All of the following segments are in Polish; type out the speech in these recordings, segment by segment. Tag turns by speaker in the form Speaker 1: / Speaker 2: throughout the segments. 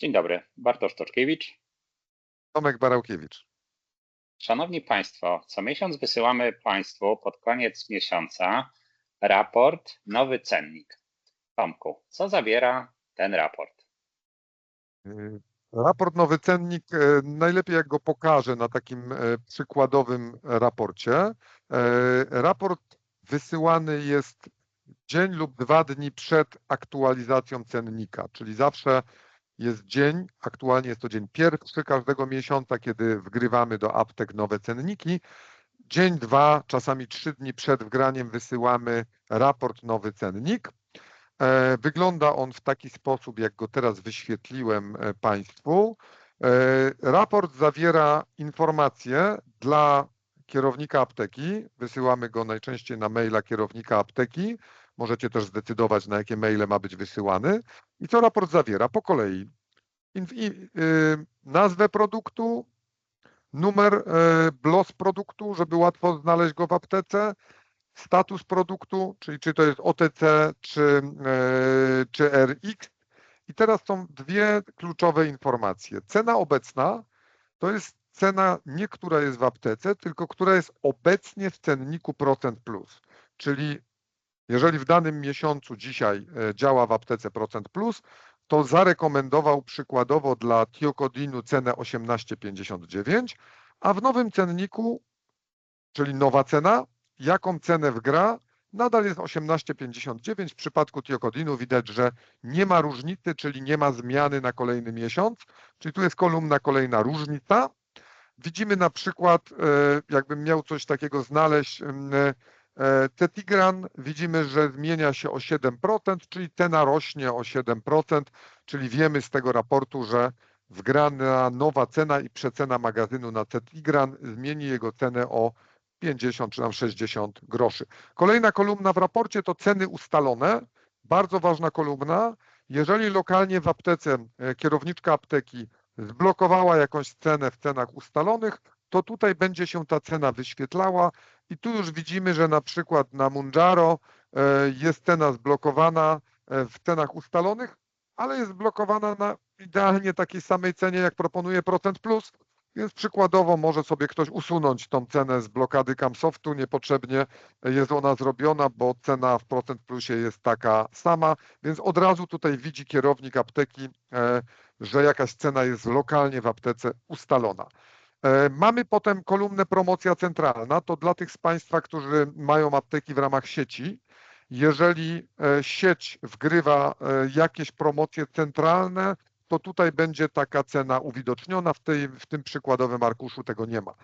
Speaker 1: Dzień dobry, Bartosz Toczkiewicz.
Speaker 2: Tomek Barałkiewicz.
Speaker 1: Szanowni Państwo, co miesiąc wysyłamy Państwu pod koniec miesiąca raport Nowy Cennik. Tomku, co zawiera ten raport?
Speaker 2: Y, Raport Nowy Cennik, e, najlepiej jak go pokażę na takim e, przykładowym raporcie. Raport wysyłany jest dzień lub dwa dni przed aktualizacją cennika, czyli zawsze jest dzień, aktualnie jest to dzień pierwszy każdego miesiąca, kiedy wgrywamy do aptek nowe cenniki. Dzień, dwa, czasami trzy dni przed wgraniem wysyłamy raport Nowy Cennik. E, Wygląda on w taki sposób, jak go teraz wyświetliłem e, Państwu. E, Raport zawiera informacje dla kierownika apteki. Wysyłamy go najczęściej na maila kierownika apteki. Możecie też zdecydować, na jakie maile ma być wysyłany. I co raport zawiera? Po kolei. Y, Nazwę produktu, numer e, BLOS produktu, żeby łatwo znaleźć go w aptece, status produktu, czyli czy to jest OTC czy, e, czy RX. I teraz są dwie kluczowe informacje. Cena obecna to jest cena nie która jest w aptece, tylko która jest obecnie w cenniku procent plus. Czyli jeżeli w danym miesiącu dzisiaj e, działa w aptece procent plus, to zarekomendował przykładowo dla Tiokodinu cenę 18,59, a w nowym cenniku, czyli nowa cena, jaką cenę wgra, nadal jest 18,59. W przypadku Tiokodinu widać, że nie ma różnicy, czyli nie ma zmiany na kolejny miesiąc, czyli tu jest kolumna kolejna różnica. Widzimy na przykład, e, jakbym miał coś takiego znaleźć, e, Tetigran, widzimy, że zmienia się o 7%, czyli cena rośnie o 7%, czyli wiemy z tego raportu, że wgrana nowa cena i przecena magazynu na Tetigran zmieni jego cenę o 50 czy tam 60 groszy. Kolejna kolumna w raporcie to ceny ustalone. Bardzo ważna kolumna. Jeżeli lokalnie w aptece e, kierowniczka apteki zblokowała jakąś cenę w cenach ustalonych, to tutaj będzie się ta cena wyświetlała. I tu już widzimy, że na przykład na Munjaro e, jest cena zblokowana e, w cenach ustalonych, ale jest zblokowana na idealnie takiej samej cenie, jak proponuje Procent Plus, więc przykładowo może sobie ktoś usunąć tą cenę z blokady Camsoftu, niepotrzebnie. Jest ona zrobiona, bo cena w Procent Plusie jest taka sama, więc od razu tutaj widzi kierownik apteki, e, że jakaś cena jest lokalnie w aptece ustalona. E, Mamy potem kolumnę promocja centralna, to dla tych z Państwa, którzy mają apteki w ramach sieci, jeżeli e, sieć wgrywa e, jakieś promocje centralne, to tutaj będzie taka cena uwidoczniona, w, tej, w tym przykładowym arkuszu tego nie ma.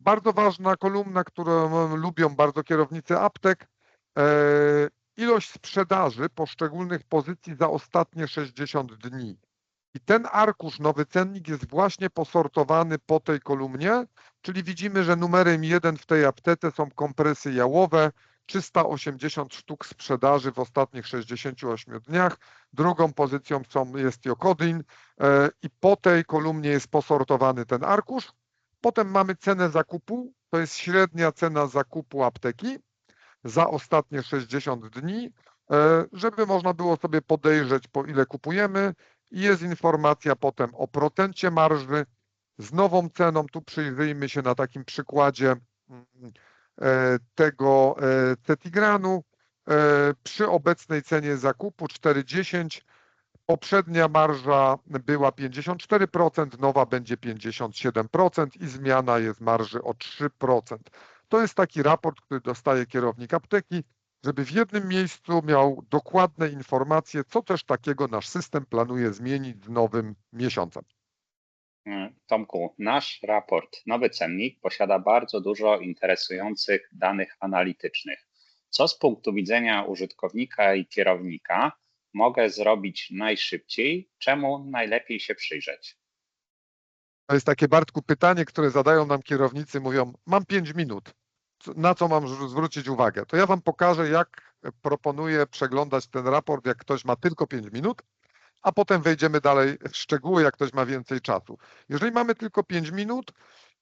Speaker 2: Bardzo ważna kolumna, którą lubią bardzo kierownicy aptek, ilość sprzedaży poszczególnych pozycji za ostatnie 60 dni. I ten arkusz, nowy cennik jest właśnie posortowany po tej kolumnie, czyli widzimy, że numerem jeden w tej aptece są kompresy jałowe, 380 sztuk sprzedaży w ostatnich 68 dniach. Drugą pozycją są, jest Jokodin e, i po tej kolumnie jest posortowany ten arkusz. Potem mamy cenę zakupu, to jest średnia cena zakupu apteki za ostatnie 60 dni, e, żeby można było sobie podejrzeć, po ile kupujemy. I jest informacja potem o procencie marży z nową ceną. Tu przyjrzyjmy się na takim przykładzie mm, e, tego e, Tetigranu. E, Przy obecnej cenie zakupu 4,10 poprzednia marża była 54%, nowa będzie 57% i zmiana jest marży o 3%. To jest taki raport, który dostaje kierownik apteki, żeby w jednym miejscu miał dokładne informacje, co też takiego nasz system planuje zmienić z nowym miesiącem.
Speaker 1: Mm, Tomku, nasz raport Nowy Cennik posiada bardzo dużo interesujących danych analitycznych. Co z punktu widzenia użytkownika i kierownika mogę zrobić najszybciej? Czemu najlepiej się przyjrzeć?
Speaker 2: To jest takie, Bartku, pytanie, które zadają nam kierownicy, mówią, mam 5 minut, na co mam zwr- zwrócić uwagę? To ja Wam pokażę, jak proponuję przeglądać ten raport, jak ktoś ma tylko 5 minut, a potem wejdziemy dalej w szczegóły, jak ktoś ma więcej czasu. Jeżeli mamy tylko 5 minut,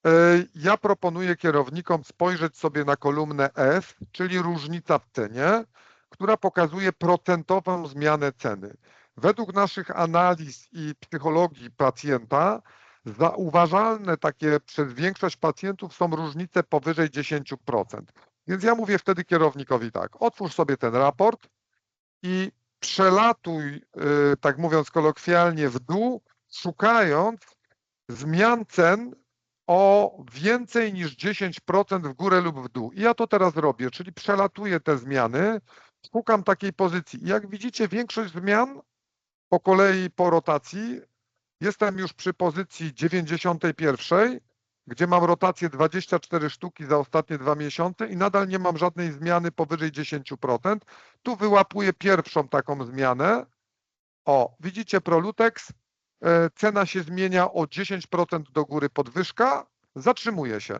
Speaker 2: e, ja proponuję kierownikom spojrzeć sobie na kolumnę F, czyli różnica w cenie, która pokazuje procentową zmianę ceny. Według naszych analiz i psychologii pacjenta zauważalne takie przez większość pacjentów są różnice powyżej 10%. Więc ja mówię wtedy kierownikowi tak, otwórz sobie ten raport i przelatuj, y, tak mówiąc kolokwialnie, w dół, szukając zmian cen o więcej niż 10% w górę lub w dół. I ja to teraz robię, czyli przelatuję te zmiany, szukam takiej pozycji. I jak widzicie, większość zmian po kolei, po rotacji, jestem już przy pozycji 91, gdzie mam rotację 24 sztuki za ostatnie dwa miesiące i nadal nie mam żadnej zmiany powyżej 10%. Tu wyłapuję pierwszą taką zmianę. O, widzicie Prolutex, e, cena się zmienia o 10% do góry podwyżka, zatrzymuje się.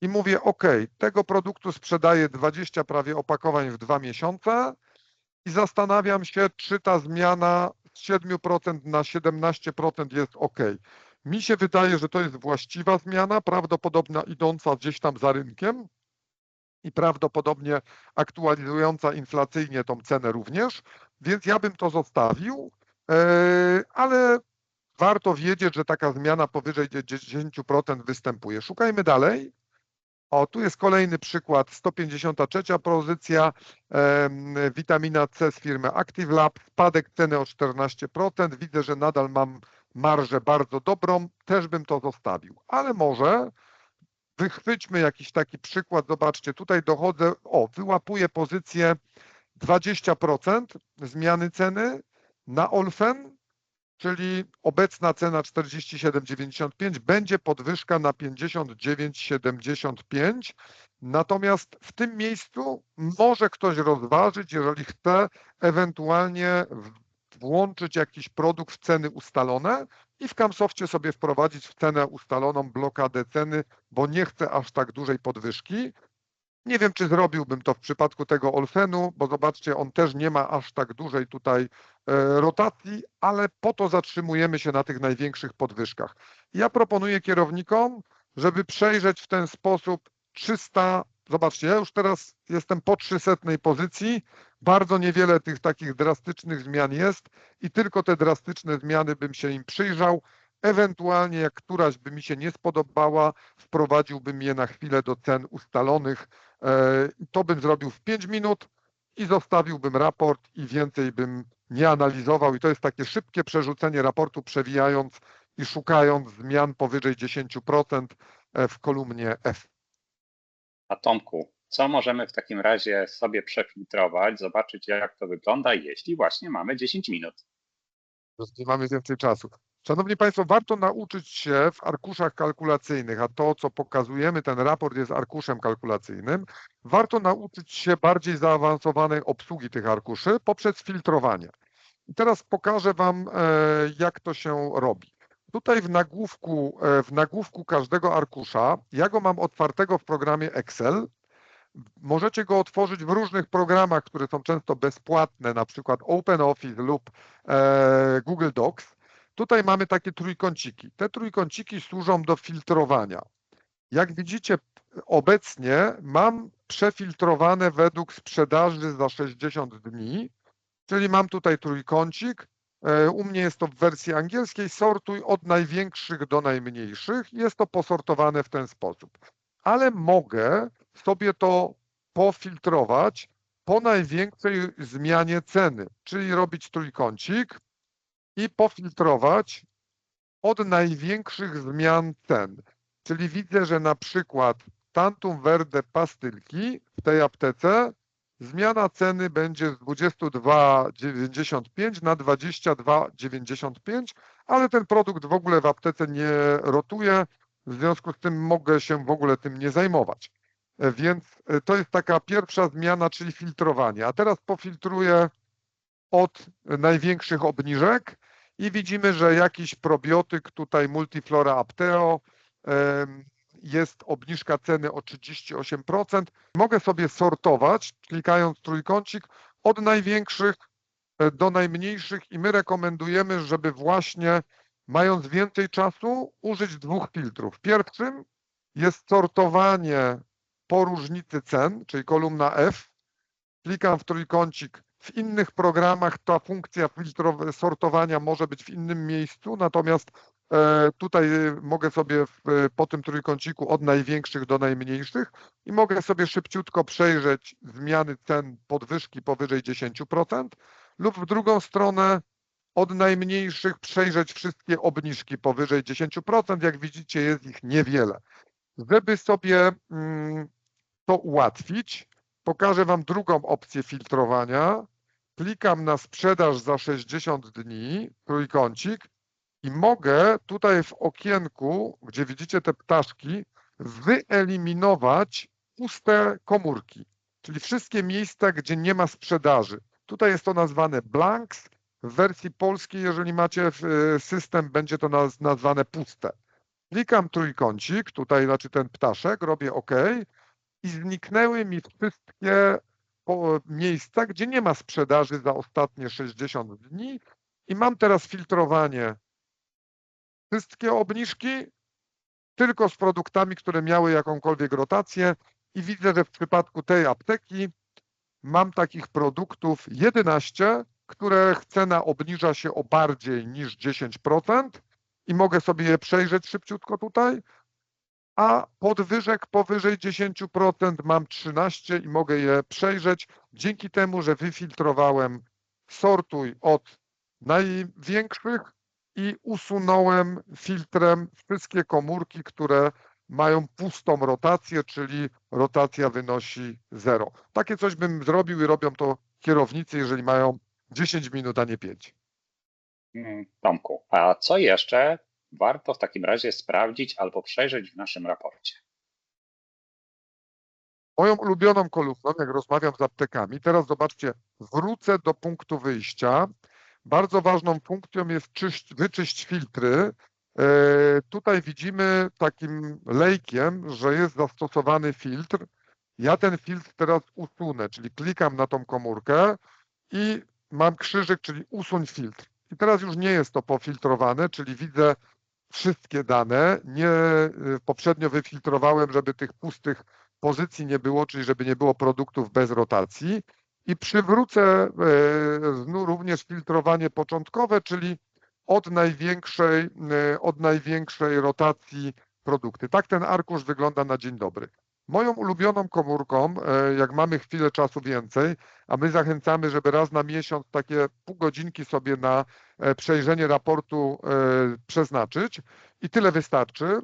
Speaker 2: I mówię, OK, tego produktu sprzedaję 20 prawie opakowań w dwa miesiące i zastanawiam się, czy ta zmiana 7% na 17% jest OK. Mi się wydaje, że to jest właściwa zmiana, prawdopodobna idąca gdzieś tam za rynkiem i prawdopodobnie aktualizująca inflacyjnie tą cenę również, więc ja bym to zostawił, e, ale warto wiedzieć, że taka zmiana powyżej 10% występuje. Szukajmy dalej. O, tu jest kolejny przykład, 153 pozycja, em, witamina C z firmy Active Lab, spadek ceny o 14%, widzę, że nadal mam marżę bardzo dobrą, też bym to zostawił, ale może wychwyćmy jakiś taki przykład, zobaczcie, tutaj dochodzę, o, wyłapuję pozycję 20% zmiany ceny na Olfen, czyli obecna cena 47,95 będzie podwyżka na 59,75. Natomiast w tym miejscu może ktoś rozważyć, jeżeli chce ewentualnie włączyć jakiś produkt w ceny ustalone i w Camsoftie sobie wprowadzić w cenę ustaloną blokadę ceny, bo nie chce aż tak dużej podwyżki. Nie wiem, czy zrobiłbym to w przypadku tego Olfenu, bo zobaczcie, on też nie ma aż tak dużej tutaj e, rotacji, ale po to zatrzymujemy się na tych największych podwyżkach. Ja proponuję kierownikom, żeby przejrzeć w ten sposób 300, zobaczcie, ja już teraz jestem po 300 pozycji, bardzo niewiele tych takich drastycznych zmian jest i tylko te drastyczne zmiany bym się im przyjrzał. Ewentualnie jak któraś by mi się nie spodobała, wprowadziłbym je na chwilę do cen ustalonych. E, To bym zrobił w 5 minut i zostawiłbym raport i więcej bym nie analizował. I to jest takie szybkie przerzucenie raportu, przewijając i szukając zmian powyżej 10% e, w kolumnie F.
Speaker 1: A Tomku, co możemy w takim razie sobie przefiltrować, zobaczyć jak to wygląda, jeśli właśnie mamy 10 minut?
Speaker 2: Nie mamy więcej czasu. Szanowni Państwo, warto nauczyć się w arkuszach kalkulacyjnych, a to, co pokazujemy, ten raport jest arkuszem kalkulacyjnym, warto nauczyć się bardziej zaawansowanej obsługi tych arkuszy poprzez filtrowanie. I teraz pokażę Wam, e, jak to się robi. Tutaj w nagłówku, e, w nagłówku każdego arkusza, ja go mam otwartego w programie Excel, Możecie go otworzyć w różnych programach, które są często bezpłatne, na przykład OpenOffice lub e, Google Docs. Tutaj mamy takie trójkąciki. Te trójkąciki służą do filtrowania. Jak widzicie, obecnie mam przefiltrowane według sprzedaży za 60 dni, czyli mam tutaj trójkącik. E, U mnie jest to w wersji angielskiej. Sortuj od największych do najmniejszych. Jest to posortowane w ten sposób. Ale mogę sobie to pofiltrować po największej zmianie ceny, czyli robić trójkącik i pofiltrować od największych zmian cen. Czyli widzę, że na przykład Tantum Verde pastylki w tej aptece zmiana ceny będzie z 22,95 na 22,95, ale ten produkt w ogóle w aptece nie rotuje, w związku z tym mogę się w ogóle tym nie zajmować. Więc e, to jest taka pierwsza zmiana, czyli filtrowanie. A teraz pofiltruję od największych obniżek i widzimy, że jakiś probiotyk, tutaj Multiflora Apteo, jest obniżka ceny o 38%. Mogę sobie sortować, klikając trójkącik, od największych e, do najmniejszych i my rekomendujemy, żeby właśnie mając więcej czasu, użyć dwóch filtrów. Pierwszym jest sortowanie po różnicy cen, czyli kolumna F. Klikam w trójkącik W innych programach ta funkcja filtrow- sortowania może być w innym miejscu, natomiast e, tutaj mogę sobie po tym trójkąciku od największych do najmniejszych i mogę sobie szybciutko przejrzeć zmiany cen podwyżki powyżej 10% lub w drugą stronę od najmniejszych przejrzeć wszystkie obniżki powyżej 10%. Jak widzicie, jest ich niewiele. Żeby sobie mm, to ułatwić, pokażę Wam drugą opcję filtrowania. Klikam na sprzedaż za 60 dni, trójkącik i mogę tutaj w okienku, gdzie widzicie te ptaszki, wyeliminować puste komórki, czyli wszystkie miejsca, gdzie nie ma sprzedaży. Tutaj jest to nazwane blanks. W wersji polskiej, jeżeli macie e, system, będzie to naz- nazwane puste. Klikam trójkącik, tutaj znaczy ten ptaszek, robię OK i zniknęły mi wszystkie miejsca, gdzie nie ma sprzedaży za ostatnie 60 dni. I mam teraz filtrowanie. Wszystkie obniżki tylko z produktami, które miały jakąkolwiek rotację. I widzę, że w przypadku tej apteki mam takich produktów 11, których cena obniża się o bardziej niż 10% i mogę sobie je przejrzeć szybciutko tutaj, a podwyżek powyżej 10% mam 13 i mogę je przejrzeć dzięki temu, że wyfiltrowałem sortuj od największych i usunąłem filtrem wszystkie komórki, które mają pustą rotację, czyli rotacja wynosi 0. Takie coś bym zrobił i robią to kierownicy, jeżeli mają 10 minut, a nie 5.
Speaker 1: Mm, Tomku, a co jeszcze warto w takim razie sprawdzić albo przejrzeć w naszym raporcie?
Speaker 2: Moją ulubioną kolumną, jak rozmawiam z aptekami, teraz zobaczcie, wrócę do punktu wyjścia. Bardzo ważną funkcją jest czyść, wyczyść filtry. E, Tutaj widzimy takim lejkiem, że jest zastosowany filtr. Ja ten filtr teraz usunę, czyli klikam na tą komórkę i mam krzyżyk, czyli usuń filtr. I teraz już nie jest to pofiltrowane, czyli widzę wszystkie dane. Nie y, poprzednio wyfiltrowałem, żeby tych pustych pozycji nie było, czyli żeby nie było produktów bez rotacji. I przywrócę znów również filtrowanie początkowe, czyli od największej, e, od największej rotacji produkty. Tak ten arkusz wygląda na dzień dobry. Moją ulubioną komórką, e, jak mamy chwilę czasu więcej, a my zachęcamy, żeby raz na miesiąc takie pół godzinki sobie na e, przejrzenie raportu e, przeznaczyć i tyle wystarczy.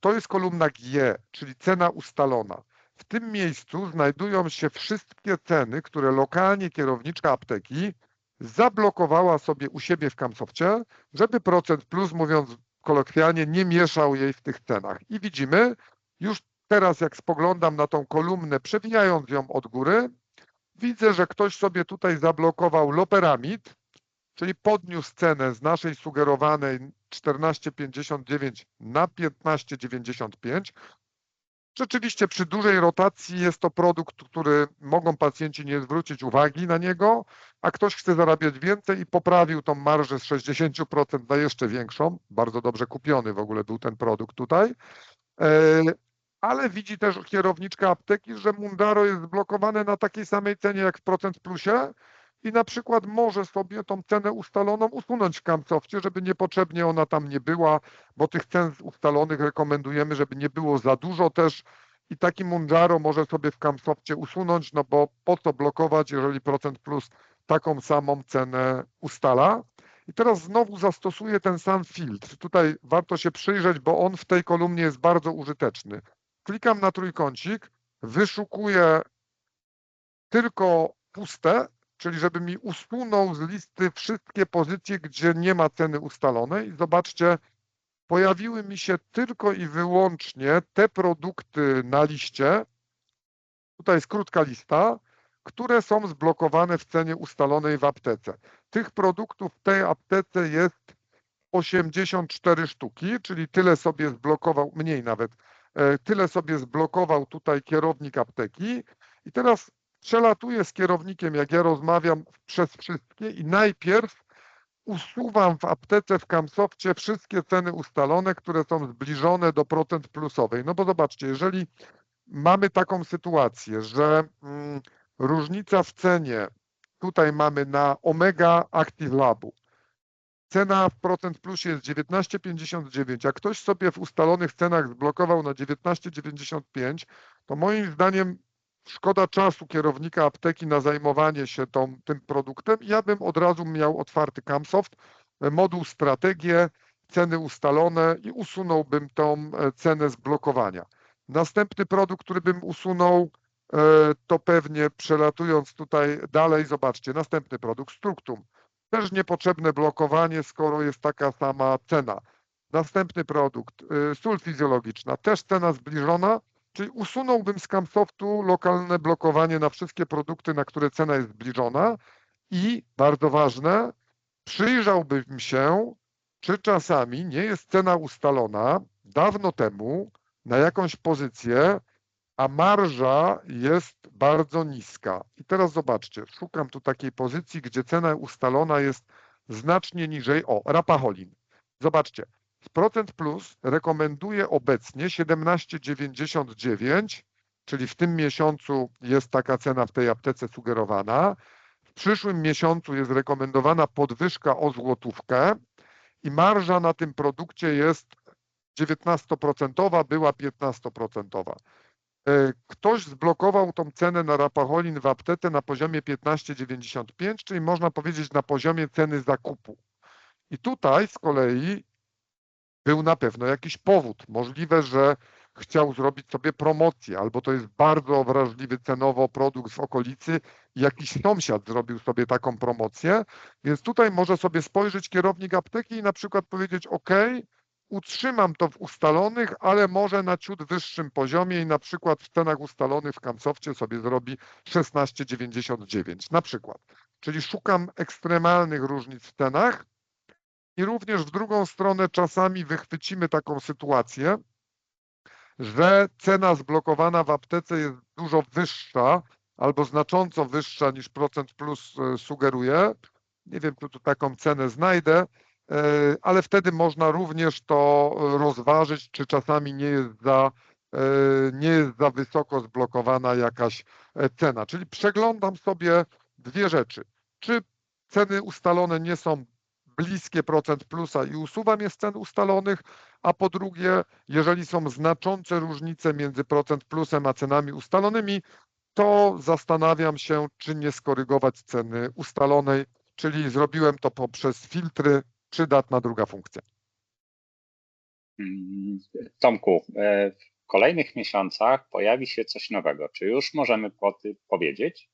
Speaker 2: To jest kolumna G, czyli cena ustalona. W tym miejscu znajdują się wszystkie ceny, które lokalnie kierowniczka apteki zablokowała sobie u siebie w Kamsofcie, żeby procent plus, mówiąc kolokwialnie, nie mieszał jej w tych cenach. I widzimy, już teraz jak spoglądam na tą kolumnę, przewijając ją od góry, widzę, że ktoś sobie tutaj zablokował loperamid, czyli podniósł cenę z naszej sugerowanej 14,59 na 15,95. Rzeczywiście przy dużej rotacji jest to produkt, który mogą pacjenci nie zwrócić uwagi na niego, a ktoś chce zarabiać więcej i poprawił tą marżę z 60% na jeszcze większą. Bardzo dobrze kupiony w ogóle był ten produkt tutaj. Ale widzi też kierowniczka apteki, że Mundaro jest zblokowane na takiej samej cenie jak w procent plusie i na przykład może sobie tą cenę ustaloną usunąć w Kamsofcie, żeby niepotrzebnie ona tam nie była, bo tych cen ustalonych rekomendujemy, żeby nie było za dużo też i taki Mundaro może sobie w Kamsofcie usunąć, no bo po co blokować, jeżeli procent plus taką samą cenę ustala. I teraz znowu zastosuję ten sam filtr. Tutaj warto się przyjrzeć, bo on w tej kolumnie jest bardzo użyteczny. Klikam na trójkącik, wyszukuję tylko puste, czyli żeby mi usunął z listy wszystkie pozycje, gdzie nie ma ceny ustalonej. Zobaczcie, pojawiły mi się tylko i wyłącznie te produkty na liście. Tutaj jest krótka lista, które są zblokowane w cenie ustalonej w aptece. Tych produktów w tej aptece jest 84 sztuki, czyli tyle sobie zblokował, mniej nawet, tyle sobie zblokował tutaj kierownik apteki. I teraz przelatuję z kierownikiem, jak ja rozmawiam przez wszystkie i najpierw usuwam w aptece w Kamsofcie wszystkie ceny ustalone, które są zbliżone do procent plusowej. No bo zobaczcie, jeżeli mamy taką sytuację, że mm, różnica w cenie, tutaj mamy na Omega Active Labu. Cena w procent plusie jest 19,59. Jak ktoś sobie w ustalonych cenach zblokował na 19,95, to moim zdaniem szkoda czasu kierownika apteki na zajmowanie się tą, tym produktem. Ja bym od razu miał otwarty Camsoft, e, moduł strategię, ceny ustalone i usunąłbym tą e, cenę zblokowania. Następny produkt, który bym usunął, e, to pewnie przelatując tutaj dalej, zobaczcie, następny produkt, Structum. Też niepotrzebne blokowanie, skoro jest taka sama cena. Następny produkt, y, sól fizjologiczna, też cena zbliżona, czyli usunąłbym z Camsoftu lokalne blokowanie na wszystkie produkty, na które cena jest zbliżona i bardzo ważne, przyjrzałbym się, czy czasami nie jest cena ustalona dawno temu na jakąś pozycję, a marża jest bardzo niska. I teraz zobaczcie, szukam tu takiej pozycji, gdzie cena ustalona jest znacznie niżej. O, Rapacholin. Zobaczcie, procent plus rekomenduje obecnie 17,99, czyli w tym miesiącu jest taka cena w tej aptece sugerowana. W przyszłym miesiącu jest rekomendowana podwyżka o złotówkę i marża na tym produkcie jest 19%, była 15%. E, Ktoś zblokował tą cenę na Rapacholin w aptece na poziomie 15,95, czyli można powiedzieć na poziomie ceny zakupu. I tutaj z kolei był na pewno jakiś powód. Możliwe, że chciał zrobić sobie promocję, albo to jest bardzo wrażliwy cenowo produkt w okolicy jakiś sąsiad zrobił sobie taką promocję, więc tutaj może sobie spojrzeć kierownik apteki i na przykład powiedzieć OK, utrzymam to w ustalonych, ale może na ciut wyższym poziomie i na przykład w cenach ustalonych w Kamsofcie sobie zrobi 16,99 na przykład. Czyli szukam ekstremalnych różnic w cenach i również w drugą stronę czasami wychwycimy taką sytuację, że cena zblokowana w aptece jest dużo wyższa albo znacząco wyższa niż procent plus e, sugeruje. Nie wiem, czy tu taką cenę znajdę, ale wtedy można również to rozważyć, czy czasami nie jest za, e, nie jest za wysoko zblokowana jakaś e, cena. Czyli przeglądam sobie dwie rzeczy. Czy ceny ustalone nie są bliskie procent plusa i usuwam je z cen ustalonych, a po drugie, jeżeli są znaczące różnice między procent plusem a cenami ustalonymi, to zastanawiam się, czy nie skorygować ceny ustalonej, czyli zrobiłem to poprzez filtry, przydatna druga funkcja.
Speaker 1: Mm, Tomku, e, w kolejnych miesiącach pojawi się coś nowego. Czy już możemy po powiedzieć?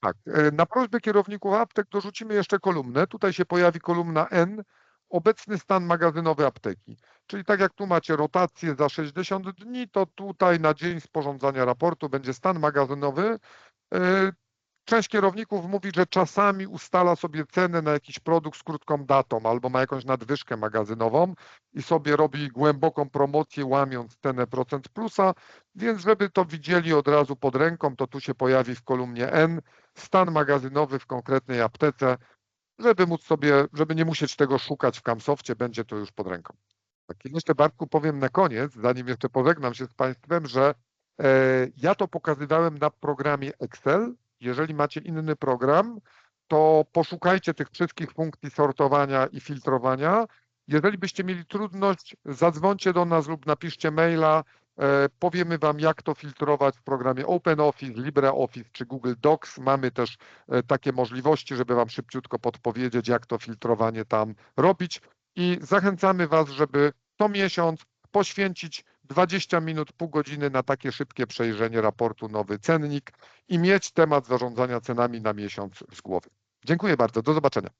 Speaker 2: Tak, e, na prośbę kierowników aptek dorzucimy jeszcze kolumnę. Tutaj się pojawi kolumna N, obecny stan magazynowy apteki. Czyli tak jak tu macie rotację za 60 dni, to tutaj na dzień sporządzania raportu będzie stan magazynowy. Część kierowników mówi, że czasami ustala sobie cenę na jakiś produkt z krótką datą albo ma jakąś nadwyżkę magazynową i sobie robi głęboką promocję, łamiąc cenę procent plusa, więc żeby to widzieli od razu pod ręką, to tu się pojawi w kolumnie N stan magazynowy w konkretnej aptece, żeby móc sobie, żeby nie musieć tego szukać w Camsoftie, będzie to już pod ręką. Tak, jeszcze Bartku powiem na koniec, zanim jeszcze pożegnam się z Państwem, że e, ja to pokazywałem na programie Excel. Jeżeli macie inny program, to poszukajcie tych wszystkich funkcji sortowania i filtrowania. Jeżeli byście mieli trudność, zadzwońcie do nas lub napiszcie maila. E, Powiemy Wam, jak to filtrować w programie OpenOffice, LibreOffice czy Google Docs. Mamy też e, takie możliwości, żeby Wam szybciutko podpowiedzieć, jak to filtrowanie tam robić. I zachęcamy Was, żeby co miesiąc poświęcić 20 minut, pół godziny na takie szybkie przejrzenie raportu Nowy Cennik i mieć temat zarządzania cenami na miesiąc z głowy. Dziękuję bardzo. Do zobaczenia.